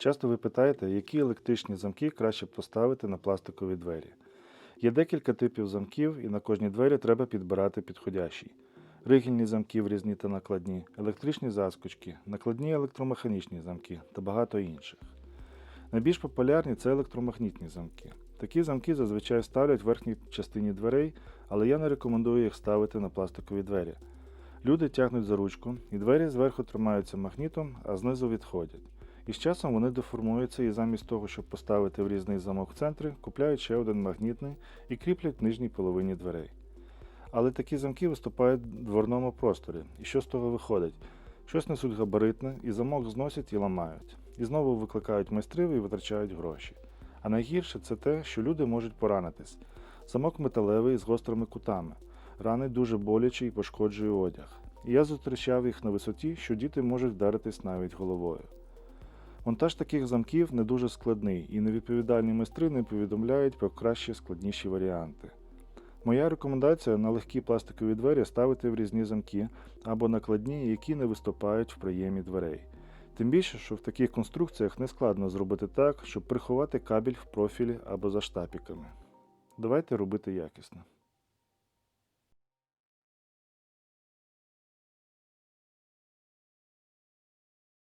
Часто ви питаєте, які електричні замки краще поставити на пластикові двері. Є декілька типів замків, і на кожній двері треба підбирати підходящий. Ригільні замки різні та накладні, електричні заскочки, накладні електромеханічні замки та багато інших. Найбільш популярні це електромагнітні замки. Такі замки зазвичай ставлять в верхній частині дверей, але я не рекомендую їх ставити на пластикові двері. Люди тягнуть за ручку, і двері зверху тримаються магнітом, а знизу відходять. І з часом вони деформуються і замість того, щоб поставити в різний замок в центрі, купляють ще один магнітний і кріплять в нижній половині дверей. Але такі замки виступають в дворному просторі. І що з того виходить? Щось несуть габаритне, і замок зносять і ламають. І знову викликають майстрів і витрачають гроші. А найгірше це те, що люди можуть поранитись. Замок металевий з гострими кутами. Рани дуже болячі і пошкоджує одяг. І я зустрічав їх на висоті, що діти можуть вдаритись навіть головою. Монтаж таких замків не дуже складний, і невідповідальні майстри не повідомляють про кращі складніші варіанти. Моя рекомендація на легкі пластикові двері ставити в різні замки або накладні, які не виступають в проємі дверей. Тим більше, що в таких конструкціях не складно зробити так, щоб приховати кабель в профілі або за штапіками. Давайте робити якісно.